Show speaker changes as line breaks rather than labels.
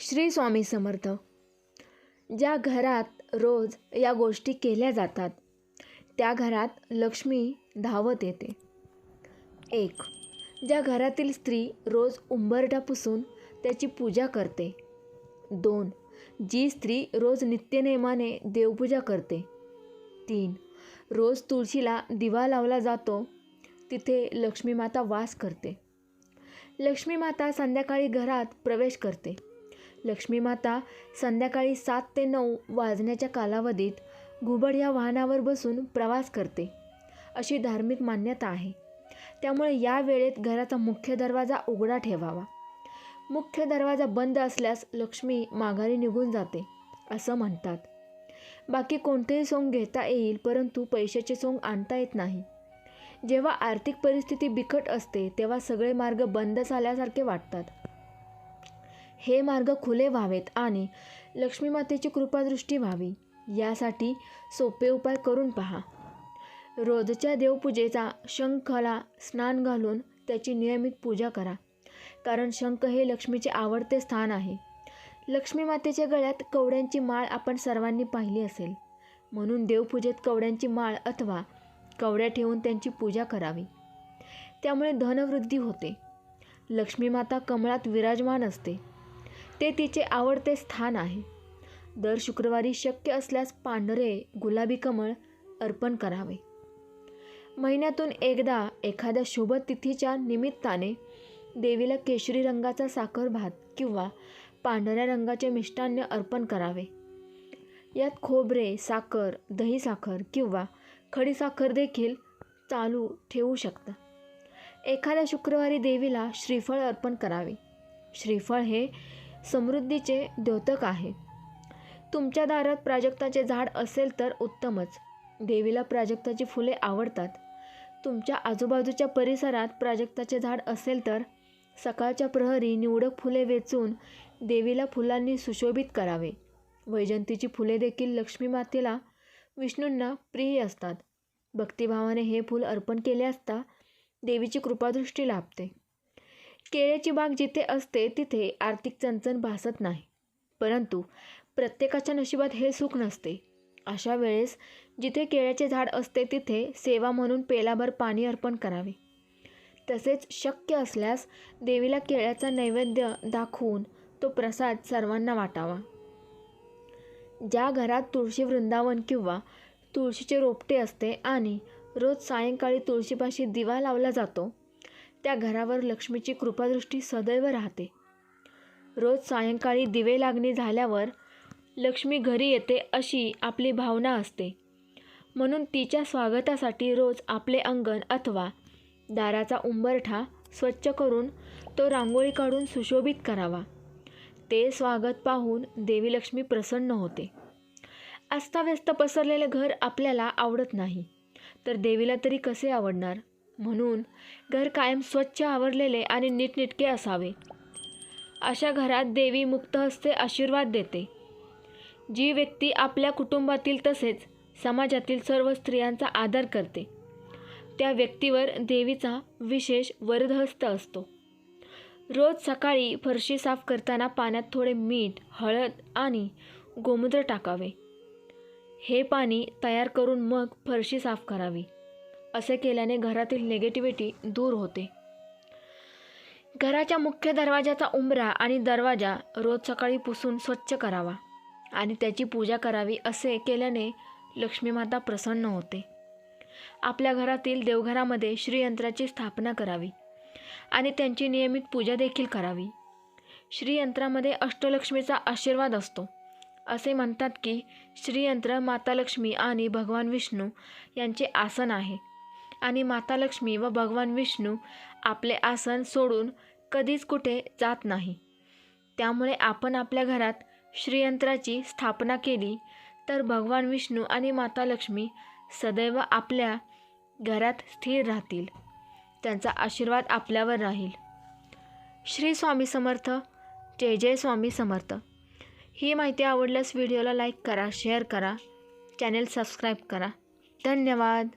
श्री स्वामी समर्थ. ज्या घरात रोज या गोष्टी केल्या जातात त्या घरात लक्ष्मी धावत येते. एक ज्या घरातील स्त्री रोज उंबरठा पुसून त्याची पूजा करते. दोन जी स्त्री रोज नित्यनेमाने देवपूजा करते. तीन रोज तुळशीला दिवा लावला जातो तिथे लक्ष्मीमाता वास करते. लक्ष्मी माता संध्याकाळी घरात प्रवेश करते. लक्ष्मी माता संध्याकाळी सात ते नऊ वाजण्याच्या कालावधीत घुबड या वाहनावर बसून प्रवास करते. अशी धार्मिक मान्यता आहे. त्यामुळे या वेळेत घराचा मुख्य दरवाजा उघडा ठेवावा. मुख्य दरवाजा बंद असल्यास लक्ष्मी माघारी निघून जाते असं म्हणतात. बाकी कोणतेही सोंग घेता येईल परंतु पैशाचे सोंग आणता येत नाही. जेव्हा आर्थिक परिस्थिती बिकट असते तेव्हा सगळे मार्ग बंद झाल्यासारखे वाटतात. हे मार्ग खुले व्हावेत आणि लक्ष्मी मातेची कृपादृष्टी व्हावी. यासाठी सोपे उपाय करून पहा. रोजच्या देवपूजेचा शंखला स्नान घालून त्याची नियमित पूजा करा. कारण शंख हे लक्ष्मीचे आवडते स्थान आहे. लक्ष्मी मातेच्या गळ्यात कवड्यांची माळ आपण सर्वांनी पाहिली असेल. म्हणून देवपूजेत कवड्यांची माळ अथवा कवड्या ठेवून त्यांची पूजा करावी. त्यामुळे धनवृद्धी होते. लक्ष्मीमाता कमळात विराजमान असते. ते तिचे आवडते स्थान आहे. दर शुक्रवारी शक्य असल्यास पांढरे गुलाबी कमळ अर्पण करावे. महिन्यातून एकदा एखाद्या शुभ तिथीच्या निमित्ताने देवीला केशरी रंगाचा साखर भात किंवा पांढऱ्या रंगाचे मिष्टान्न अर्पण करावे. यात खोबरे साखर दही साखर किंवा खडीसाखर देखील चालू ठेवू शकता. एखाद्या शुक्रवारी देवीला श्रीफळ अर्पण करावे. श्रीफळ हे समृद्धीचे द्योतक आहे. तुमच्या दारात प्राजक्ताचे झाड असेल तर उत्तमच. देवीला प्राजक्ताची फुले आवडतात. तुमच्या आजूबाजूच्या परिसरात प्राजक्ताचे झाड असेल तर सकाळच्या प्रहरी निवडक फुले वेचून देवीला फुलांनी सुशोभित करावे. वैजंतीची फुले देखील लक्ष्मी मातेला विष्णूंना प्रिय असतात. भक्तिभावाने हे फूल अर्पण केले असता देवीची कृपादृष्टी लाभते. केळ्याची बाग जिथे असते तिथे आर्थिक चणचण भासत नाही. परंतु प्रत्येकाच्या नशिबात हे सुख नसते. अशा वेळेस जिथे केळ्याचे झाड असते तिथे सेवा म्हणून पेलाभर पाणी अर्पण करावे. तसेच शक्य असल्यास देवीला केळ्याचा नैवेद्य दाखवून तो प्रसाद सर्वांना वाटावा. ज्या घरात तुळशी वृंदावन किंवा तुळशीचे रोपटे असते आणि रोज सायंकाळी तुळशीपाशी दिवा लावला जातो त्या घरावर लक्ष्मीची कृपादृष्टी सदैव राहते. रोज सायंकाळी दिवे लागणी झाल्यावर लक्ष्मी घरी येते अशी आपली भावना असते. म्हणून तिच्या स्वागतासाठी रोज आपले अंगण अथवा दाराचा उंबरठा स्वच्छ करून तो रांगोळी काढून सुशोभित करावा. ते स्वागत पाहून देवी लक्ष्मी प्रसन्न होते. अस्ताव्यस्त पसरलेले घर आपल्याला आवडत नाही. तर देवीला तरी कसे आवडणार? म्हणून घर कायम स्वच्छ आवरलेले आणि नीटनेटके असावे. अशा घरात देवी मुक्त हस्ते आशीर्वाद देते. जी व्यक्ती आपल्या कुटुंबातील तसेच समाजातील सर्व स्त्रियांचा आदर करते त्या व्यक्तीवर देवीचा विशेष वरदहस्त असतो. रोज सकाळी फरशी साफ करताना पाण्यात थोडे मीठ हळद आणि गोमूत्र टाकावे. हे पाणी तयार करून मग फरशी साफ करावी. असे केल्याने घरातील निगेटिव्हिटी दूर होते. घराच्या मुख्य दरवाजाचा उंबरा आणि दरवाजा रोज सकाळी पुसून स्वच्छ करावा आणि त्याची पूजा करावी असे केल्याने लक्ष्मी माता प्रसन्न होते. आपल्या घरातील देवघरामध्ये श्रीयंत्राची स्थापना करावी आणि त्यांची नियमित पूजा देखील करावी. श्रीयंत्रामध्ये अष्टलक्ष्मीचा आशीर्वाद असतो. असे म्हणतात की श्रीयंत्र माता लक्ष्मी आणि भगवान विष्णू यांचे आसन आहे. आणि माता लक्ष्मी व भगवान विष्णू आपले आसन सोडून कधीच कुठे जात नाही. त्यामुळे आपण आपल्या घरात श्रीयंत्राची स्थापना केली तर भगवान विष्णू आणि माता लक्ष्मी सदैव आपल्या घरात स्थिर राहतील. त्यांचा आशीर्वाद आपल्यावर राहील. श्री स्वामी समर्थ. जय जय स्वामी समर्थ. ही माहिती आवडल्यास व्हिडिओला लाईक करा शेअर करा चॅनेल सबस्क्राईब करा. धन्यवाद.